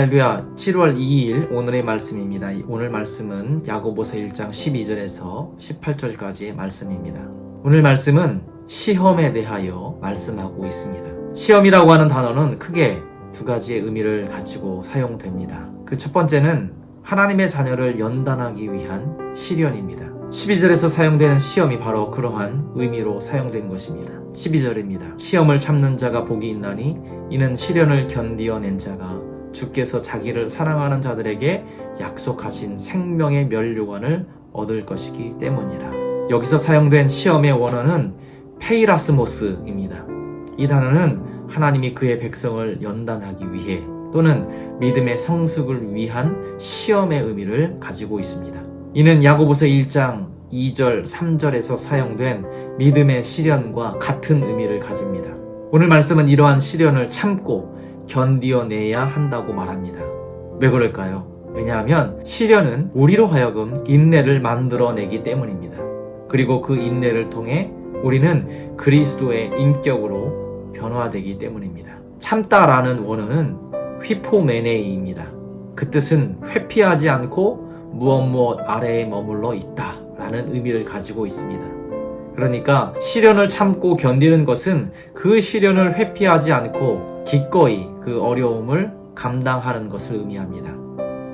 할렐루야 7월 2일 오늘의 말씀입니다. 이 오늘 말씀은 야고보서 1장 12절에서 18절까지의 말씀입니다. 오늘 말씀은 시험에 대하여 말씀하고 있습니다. 시험이라고 하는 단어는 크게 두 가지의 의미를 가지고 사용됩니다. 그 첫 번째는 하나님의 자녀를 연단하기 위한 시련입니다. 12절에서 사용되는 시험이 바로 그러한 의미로 사용된 것입니다. 12절입니다. 시험을 참는 자가 복이 있나니 이는 시련을 견디어낸 자가 주께서 자기를 사랑하는 자들에게 약속하신 생명의 면류관을 얻을 것이기 때문이라. 여기서 사용된 시험의 원어는 페이라스모스입니다. 이 단어는 하나님이 그의 백성을 연단하기 위해 또는 믿음의 성숙을 위한 시험의 의미를 가지고 있습니다. 이는 야고보서 1장 2절, 3절에서 사용된 믿음의 시련과 같은 의미를 가집니다. 오늘 말씀은 이러한 시련을 참고 견디어내야 한다고 말합니다. 왜 그럴까요? 왜냐하면 시련은 우리로 하여금 인내를 만들어내기 때문입니다. 그리고 그 인내를 통해 우리는 그리스도의 인격으로 변화되기 때문입니다. 참다라는 원어는 휘포메네이입니다. 그 뜻은 회피하지 않고 무엇 무엇 아래에 머물러 있다 라는 의미를 가지고 있습니다. 그러니까 시련을 참고 견디는 것은 그 시련을 회피하지 않고 기꺼이 그 어려움을 감당하는 것을 의미합니다.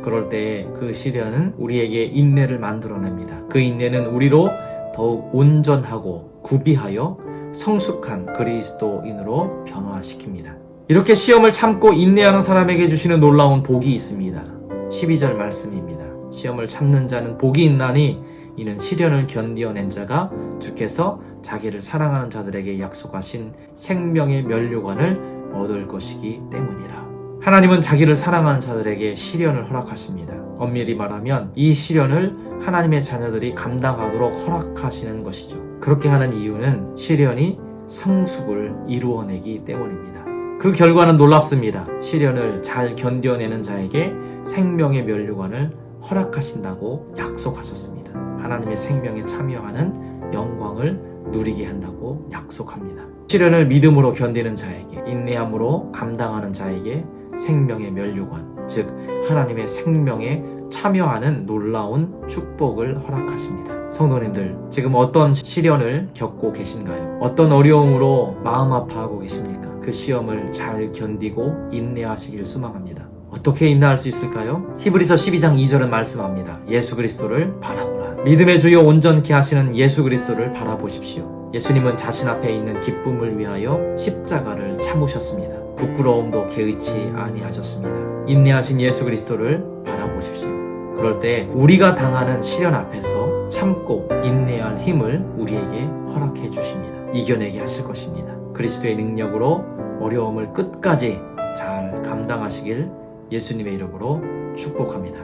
그럴 때 그 시련은 우리에게 인내를 만들어냅니다. 그 인내는 우리로 더욱 온전하고 구비하여 성숙한 그리스도인으로 변화시킵니다. 이렇게 시험을 참고 인내하는 사람에게 주시는 놀라운 복이 있습니다. 12절 말씀입니다. 시험을 참는 자는 복이 있나니 이는 시련을 견디어낸 자가 주께서 자기를 사랑하는 자들에게 약속하신 생명의 면류관을 얻을 것이기 때문이라. 하나님은 자기를 사랑하는 자들에게 시련을 허락하십니다. 엄밀히 말하면 이 시련을 하나님의 자녀들이 감당하도록 허락하시는 것이죠. 그렇게 하는 이유는 시련이 성숙을 이루어내기 때문입니다. 그 결과는 놀랍습니다. 시련을 잘 견뎌내는 자에게 생명의 면류관을 허락하신다고 약속하셨습니다. 하나님의 생명에 참여하는 영광을 누리게 한다고 약속합니다. 시련을 믿음으로 견디는 자에게, 인내함으로 감당하는 자에게 생명의 면류관, 즉 하나님의 생명에 참여하는 놀라운 축복을 허락하십니다. 성도님들, 지금 어떤 시련을 겪고 계신가요? 어떤 어려움으로 마음 아파하고 계십니까? 그 시험을 잘 견디고 인내하시길 소망합니다. 어떻게 인내할 수 있을까요? 히브리서 12장 2절은 말씀합니다. 예수 그리스도를 바라보라. 믿음의 주요 온전케 하시는 예수 그리스도를 바라보십시오. 예수님은 자신 앞에 있는 기쁨을 위하여 십자가를 참으셨습니다. 부끄러움도 개의치 아니하셨습니다. 인내하신 예수 그리스도를 바라보십시오. 그럴 때 우리가 당하는 시련 앞에서 참고 인내할 힘을 우리에게 허락해 주십니다. 이겨내게 하실 것입니다. 그리스도의 능력으로 어려움을 끝까지 잘 감당하시길 예수님의 이름으로 축복합니다.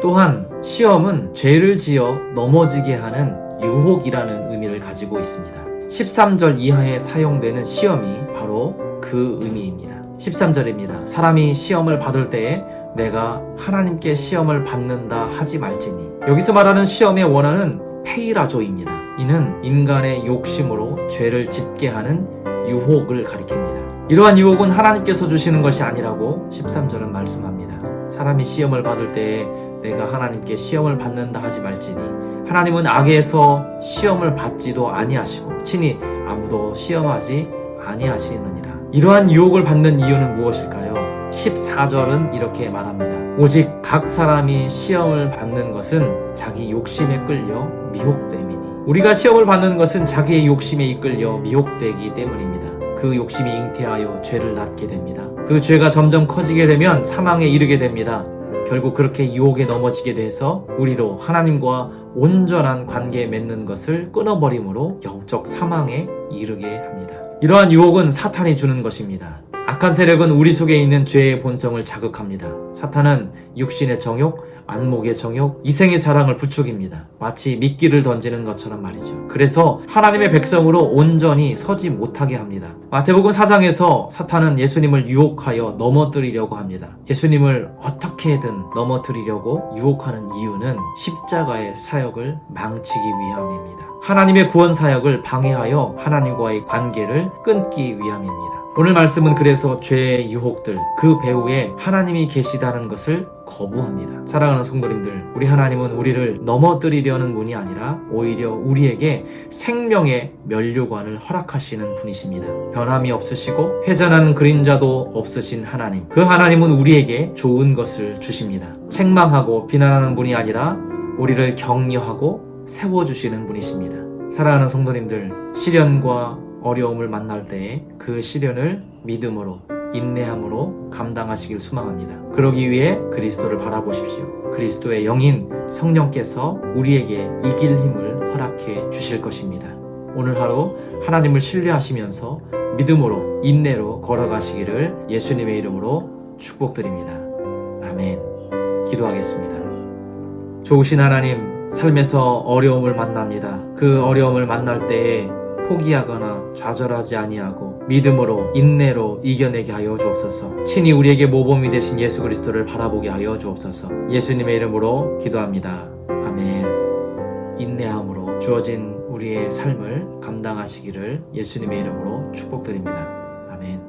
또한 시험은 죄를 지어 넘어지게 하는 유혹이라는 의미를 가지고 있습니다. 13절 이하에 사용되는 시험이 바로 그 의미입니다. 13절입니다. 사람이 시험을 받을 때에 내가 하나님께 시험을 받는다 하지 말지니 여기서 말하는 시험의 원어는 페이라조입니다. 이는 인간의 욕심으로 죄를 짓게 하는 유혹을 가리킵니다. 이러한 유혹은 하나님께서 주시는 것이 아니라고 13절은 말씀합니다. 사람이 시험을 받을 때에 내가 하나님께 시험을 받는다 하지 말지니 하나님은 악에서 시험을 받지도 아니하시고 친히 아무도 시험하지 아니하시느니라. 이러한 유혹을 받는 이유는 무엇일까요? 14절은 이렇게 말합니다. 오직 각 사람이 시험을 받는 것은 자기 욕심에 끌려 미혹됨이니. 우리가 시험을 받는 것은 자기의 욕심에 이끌려 미혹되기 때문입니다. 그 욕심이 잉태하여 죄를 낳게 됩니다. 그 죄가 점점 커지게 되면 사망에 이르게 됩니다. 결국 그렇게 유혹에 넘어지게 돼서 우리로 하나님과 온전한 관계에 맺는 것을 끊어버림으로 영적 사망에 이르게 합니다. 이러한 유혹은 사탄이 주는 것입니다. 악한 세력은 우리 속에 있는 죄의 본성을 자극합니다. 사탄은 육신의 정욕, 안목의 정욕, 이생의 사랑을 부추깁니다. 마치 미끼를 던지는 것처럼 말이죠. 그래서 하나님의 백성으로 온전히 서지 못하게 합니다. 마태복음 4장에서 사탄은 예수님을 유혹하여 넘어뜨리려고 합니다. 예수님을 어떻게든 넘어뜨리려고 유혹하는 이유는 십자가의 사역을 망치기 위함입니다. 하나님의 구원 사역을 방해하여 하나님과의 관계를 끊기 위함입니다. 오늘 말씀은 그래서 죄의 유혹들, 그 배후에 하나님이 계시다는 것을 거부합니다. 사랑하는 성도님들, 우리 하나님은 우리를 넘어뜨리려는 분이 아니라 오히려 우리에게 생명의 면류관을 허락하시는 분이십니다. 변함이 없으시고 회전하는 그림자도 없으신 하나님. 그 하나님은 우리에게 좋은 것을 주십니다. 책망하고 비난하는 분이 아니라 우리를 격려하고 세워주시는 분이십니다. 사랑하는 성도님들, 시련과 어려움을 만날 때에 그 시련을 믿음으로 인내함으로 감당하시길 소망합니다. 그러기 위해 그리스도를 바라보십시오. 그리스도의 영인 성령께서 우리에게 이길 힘을 허락해 주실 것입니다. 오늘 하루 하나님을 신뢰하시면서 믿음으로 인내로 걸어가시기를 예수님의 이름으로 축복드립니다. 아멘. 기도하겠습니다. 좋으신 하나님, 삶에서 어려움을 만납니다. 그 어려움을 만날 때에 포기하거나 좌절하지 아니하고 믿음으로 인내로 이겨내게 하여 주옵소서. 친히 우리에게 모범이 되신 예수 그리스도를 바라보게 하여 주옵소서. 예수님의 이름으로 기도합니다. 아멘. 인내함으로 주어진 우리의 삶을 감당하시기를 예수님의 이름으로 축복드립니다. 아멘.